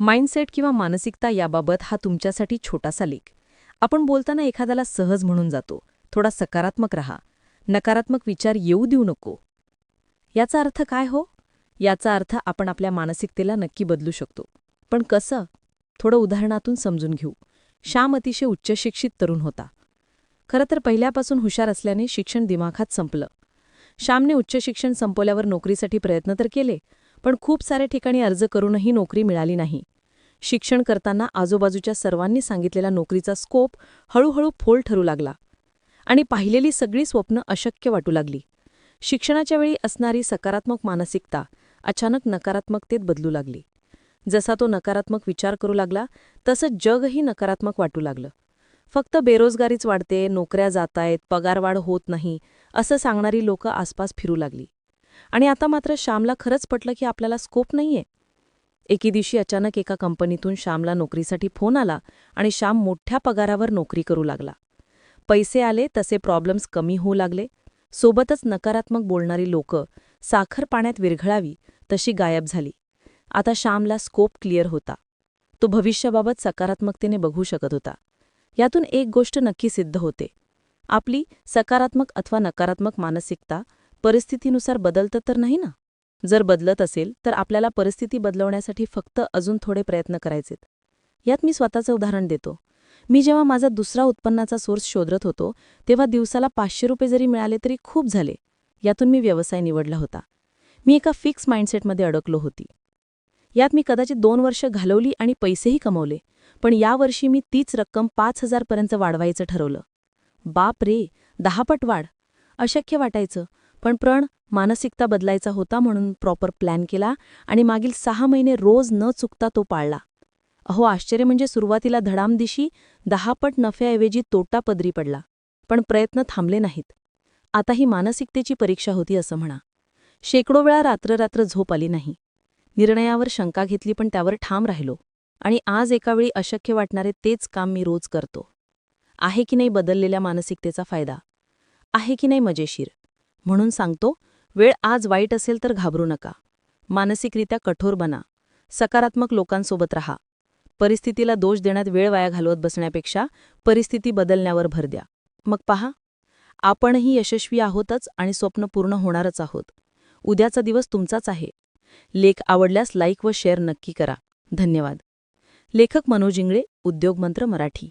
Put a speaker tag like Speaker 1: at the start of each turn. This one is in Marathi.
Speaker 1: माइंडसेट किंवा मानसिकता याबाबत हा तुमच्यासाठी छोटासा लेख. आपण बोलताना एखाद्याला सहज म्हणून जातो. थोडा सकारात्मक रहा. नकारात्मक विचार येऊ देऊ नको. याचा अर्थ काय हो? याचा अर्थ आपण आपल्या मानसिकतेला नक्की बदलू शकतो. पण कसं? थोडं उदाहरणातून समजून घेऊ. श्याम अतिशय उच्चशिक्षित तरुण होता. खरं तर पहिल्यापासून हुशार असल्याने शिक्षण दिमाखात संपलं. श्यामने उच्च शिक्षण संपवल्यावर नोकरीसाठी प्रयत्न तर केले पण खूप साऱ्या ठिकाणी अर्ज करूनही नोकरी मिळाली नाही. शिक्षण करताना आजूबाजूच्या सर्वांनी सांगितलेला नोकरीचा स्कोप हळूहळू फोल ठरू लागला आणि पाहिलेली सगळी स्वप्न अशक्य वाटू लागली. शिक्षणाच्या वेळी असणारी सकारात्मक मानसिकता अचानक नकारात्मकतेत बदलू लागली. जसा तो नकारात्मक विचार करू लागला तसं जगही नकारात्मक वाटू लागलं. फक्त बेरोजगारीच वाढते नोकऱ्या जातायत पगारवाढ होत नाही असं सांगणारी लोकं आसपास फिरू लागली. आणि आता मात्र श्यामला खरंच पटलं की आपल्याला स्कोप नाहीये. एके दिवशी अचानक एका कंपनीतून श्यामला नोकरीसाठी फोन आला आणि श्याम मोठ्या पगारावर नोकरी करू लागला. पैसे आले तसे प्रॉब्लेम्स कमी होऊ लागले. सोबतच नकारात्मक बोलणारी लोक साखर पाण्यात विरघळावी तशी गायब झाली. आता श्यामला स्कोप क्लिअर होता. तो भविष्याबाबत सकारात्मकतेने बघू शकत होता. यातून एक गोष्ट नक्की सिद्ध होते. आपली सकारात्मक अथवा नकारात्मक मानसिकता परिस्थितीनुसार बदलतं तर नाही ना? जर बदलत असेल तर आपल्याला परिस्थिती बदलवण्यासाठी फक्त अजून थोडे प्रयत्न करायचेत. यात मी स्वतःचं उदाहरण देतो. मी जेव्हा माझा दुसरा उत्पन्नाचा सोर्स शोधत होतो तेव्हा दिवसाला पाचशे रुपये जरी मिळाले तरी खूप झाले. यातून मी व्यवसाय निवडला होता. मी एका फिक्स माइंडसेटमध्ये अडकलो होती. यात मी कदाचित दोन वर्ष घालवली आणि पैसेही कमवले पण यावर्षी मी तीच रक्कम पाच हजारपर्यंत वाढवायचं ठरवलं. बाप रे! दहापट वाढ. अशक्य वाटायचं. पण प्रण मानसिकता बदलायचा होता म्हणून प्रॉपर प्लॅन केला आणि मागील सहा महिने रोज न चुकता तो पाळला. अहो आश्चर्य म्हणजे सुरुवातीला धडामदिशी दहापट नफ्याऐवजी तोटा पदरी पडला. पण प्रयत्न थांबले नाहीत. आता ही मानसिकतेची परीक्षा होती असं म्हणा. शेकडो वेळा रात्ररात्र झोप आली नाही. निर्णयावर शंका घेतली पण त्यावर ठाम राहिलो. आणि आज एकावेळी अशक्य वाटणारे तेच काम मी रोज करतो. आहे की नाही बदललेल्या मानसिकतेचा फायदा? आहे की नाही मजेशीर? म्हणून सांगतो वेळ आज वाईट असेल तर घाबरू नका. मानसिकरित्या कठोर बना. सकारात्मक लोकांसोबत रहा. परिस्थितीला दोष देण्यात वेळ वाया घालवत बसण्यापेक्षा परिस्थिती बदलण्यावर भर द्या. मग पहा आपणही यशस्वी आहोतच आणि स्वप्न पूर्ण होणारच आहोत. उद्याचा दिवस तुमचाच आहे. लेख आवडल्यास लाईक व शेअर नक्की करा. धन्यवाद. लेखक मनोज इंगळे उद्योगमंत्र मराठी.